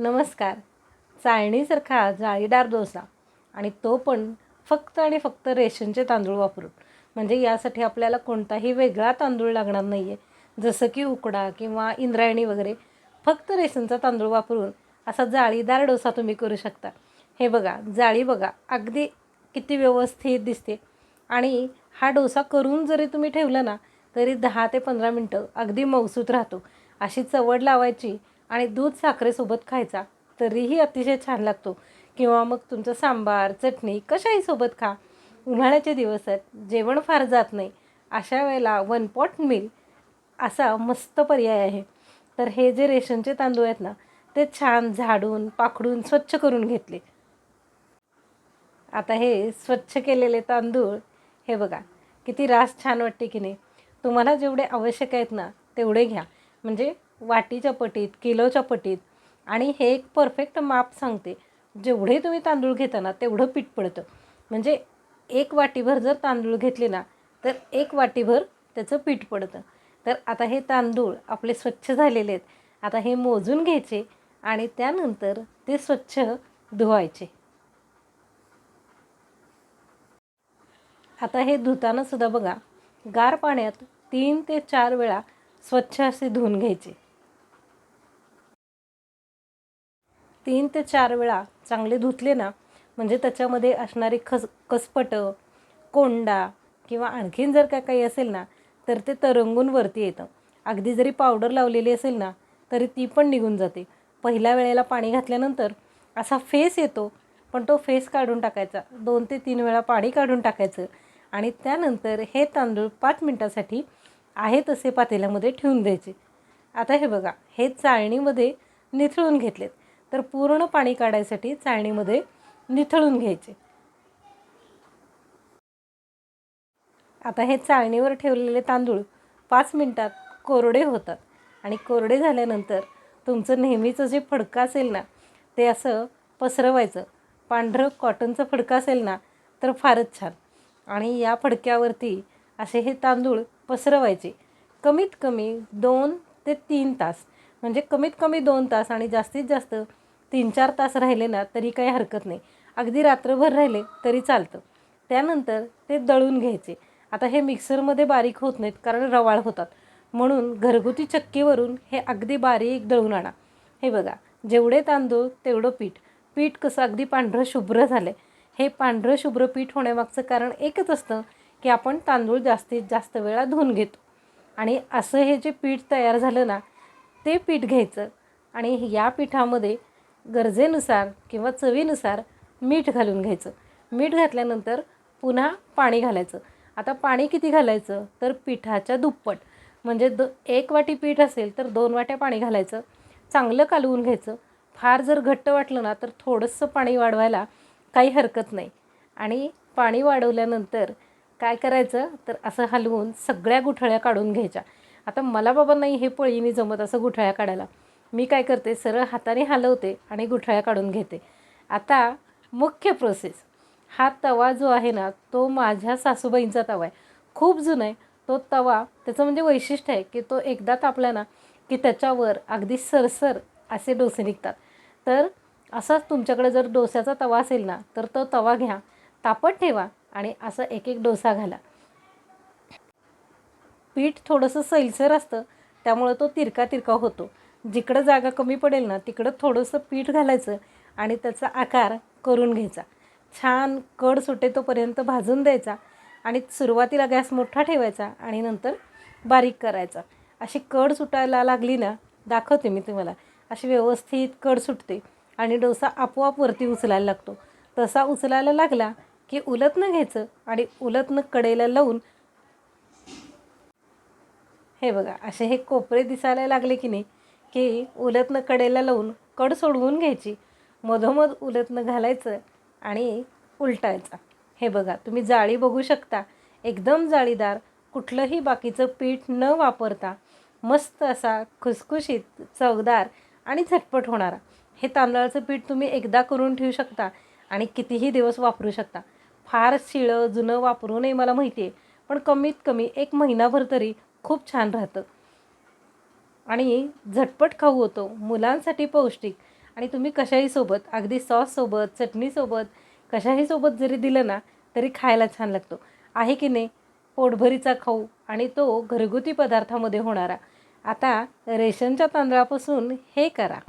नमस्कार. चाळणीसारखा जाळीदार डोसा आणि तो पण फक्त आणि फक्त रेशनचे तांदूळ वापरून. म्हणजे यासाठी आपल्याला कोणताही वेगळा तांदूळ लागणार नाही आहे जसं की उकडा किंवा इंद्रायणी वगैरे फक्त रेशनचा तांदूळ वापरून असा जाळीदार डोसा तुम्ही करू शकता. हे बघा जाळी बघा अगदी किती व्यवस्थित दिसते. आणि हा डोसा करून जरी तुम्ही ठेवला ना तरी दहा ते पंधरा मिनटं अगदी मौसूत राहतो. अशी चवड लावायची आणि दूध साखरेसोबत खायचा तरीही अतिशय छान लागतो. किंवा मग तुमचं सांबार चटणी कशाही सोबत खा. उन्हाळ्याचे दिवस आहेत जेवण फार जात नाही. अशा वेळेला वन पॉट मिल असा मस्त पर्याय आहे. तर हे जे रेशनचे तांदूळ आहेत ना ते छान झाडून पाखडून स्वच्छ करून घेतले. आता हे स्वच्छ केलेले तांदूळ हे बघा किती रास छान वाटते की नाही. तुम्हाला जेवढे आवश्यक आहेत ना तेवढे घ्या. म्हणजे वाटीच्या पटीत किलोच्या पटीत. आणि हे एक परफेक्ट माप सांगते. जेवढे तुम्ही तांदूळ घेताना तेवढं पीठ पडतं. म्हणजे एक वाटीभर जर तांदूळ घेतले ना तर एक वाटीभर त्याचं पीठ पडतं. तर आता हे तांदूळ आपले स्वच्छ झालेले आहेत. आता हे मोजून घ्यायचे आणि त्यानंतर ते स्वच्छ धुवायचे. आता हे धुतानासुद्धा बघा गार पाण्यात तीन ते चार वेळा स्वच्छ असे धुवून घ्यायचे. तीन ते चार वेळा चांगले धुतले ना म्हणजे त्याच्यामध्ये असणारी खस कसपटं कोंडा किंवा आणखीन जर काय काही असेल ना तर ते तरंगून वरती येतं. अगदी जरी पावडर लावलेली असेल ना तरी ती पण निघून जाते. पहिल्या वेळेला पाणी घातल्यानंतर असा फेस येतो पण तो फेस काढून टाकायचा. दोन ते तीन वेळा पाणी काढून टाकायचं आणि त्यानंतर हे तांदूळ पाच मिनटासाठी आहे तसे पातेल्यामध्ये ठेवून द्यायचे. आता हे बघा हे चाळणीमध्ये निथळून घेतलेत. तर पूर्ण पाणी काढायसाठी चाळणीमध्ये निथळून घ्यायचे. आता हे चाळणीवर ठेवलेले तांदूळ पाच मिनटात कोरडे होतात आणि कोरडे झाल्यानंतर तुमचं नेहमीचं जे फडकं असेल ना ते असं पसरवायचं. पांढरं कॉटनचं फडकं असेल ना तर फारच छान. आणि या फडक्यावरती असे हे तांदूळ पसरवायचे. कमीत कमी दोन ते तीन तास. म्हणजे कमीत कमी दोन तास आणि जास्तीत जास्त तीन चार तास राहिले ना तरी काही हरकत नाही. अगदी रात्रभर राहिले तरी चालतं. त्यानंतर ते दळून घ्यायचे. आता हे मिक्सरमध्ये बारीक होत नाहीत कारण रवाळ होतात. म्हणून घरगुती चक्कीवरून हे अगदी बारीक दळून आणा. हे बघा जेवढे तांदूळ तेवढं पीठ. पीठ कसं अगदी पांढरं शुभ्र झालं हे पांढरं शुभ्र पीठ होण्यामागचं कारण एकच असतं की आपण तांदूळ जास्तीत जास्त वेळा धुवून घेतो. आणि असं हे जे पीठ तयार झालं ना ते पीठ घ्यायचं. आणि या पिठामध्ये गरजेनुसार किंवा चवीनुसार मीठ घालून घ्यायचं. मीठ घातल्यानंतर पुन्हा पाणी घालायचं. आता पाणी किती घालायचं? तर पिठाच्या दुप्पट. म्हणजे द एक वाटी पीठ असेल तर दोन वाट्या पाणी घालायचं. चांगलं कालवून घ्यायचं. फार जर घट्ट वाटलं ना तर थोडंसं पाणी वाढवायला काही हरकत नाही. आणि पाणी वाढवल्यानंतर काय करायचं? तर असं हलवून सगळ्या गुठळ्या काढून घ्यायच्या. आता मला बाबा नाही हे पळीने जमत असं गुठळ्या काढायला. मी काय करते सरळ हाताने हलवते आणि गुठळ्या काढून घेते. आता मुख्य प्रोसेस हा तवा जो आहे ना तो माझ्या सासूबाईंचा तवा आहे. खूप जुना आहे. तो तवा त्याचं म्हणजे वैशिष्ट्य आहे की तो एकदा तापला ना की त्याच्यावर अगदी सरसर असे डोसे निघतात. तर असाच तुमच्याकडे जर डोस्याचा तवा असेल ना तर तो तवा घ्या तापत ठेवा आणि असं एक एक डोसा घाला. पीठ थोडंसं सैलसर असतं त्यामुळं तो तिरका तिरका होतो. जिकडं जागा कमी पडेल ना तिकडं थोडंसं पीठ घालायचं आणि त्याचा आकार करून घ्यायचा. छान कड सुटे तोपर्यंत भाजून द्यायचा आणि सुरुवातीला गॅस मोठा ठेवायचा आणि नंतर बारीक करायचा. अशी कड सुटायला लागली ना दाखवते मी तुम्हाला अशी व्यवस्थित कड सुटते आणि डोसा आपोआप वरती उचलायला लागतो. तसा उचलायला लागला की उलतनं घ्यायचं आणि उलतनं कडेला लावून हे बघा असे हे कोपरे दिसायला लागले की नाही की उलतनं कडेला लावून कड सोडवून घ्यायची. मधोमध उलतनं घालायचं आणि उलटायचा. हे बघा तुम्ही जाळी बघू शकता. एकदम जाळीदार कुठलंही बाकीचं पीठ न वापरता मस्त असा खुसखुशीत चवदार आणि झटपट होणारा. हे तांदळाचं पीठ तुम्ही एकदा करून ठेवू शकता आणि कितीही दिवस वापरू शकता. फार शिळं जुनं वापरू नये मला माहिती आहे पण कमीत कमी एक महिनाभर तरी खूप छान राहतं. आणि झटपट खाऊ होतो. मुलांसाठी पौष्टिक. आणि तुम्ही कशाही सोबत अगदी सॉससोबत चटणीसोबत कशाही सोबत जरी दिलं ना तरी खायला छान लागतो. आहे की नाही? पोटभरीचा खाऊ आणि तो घरगुती पदार्थामध्ये होणारा. आता रेशनच्या तांदळापासून हे करा.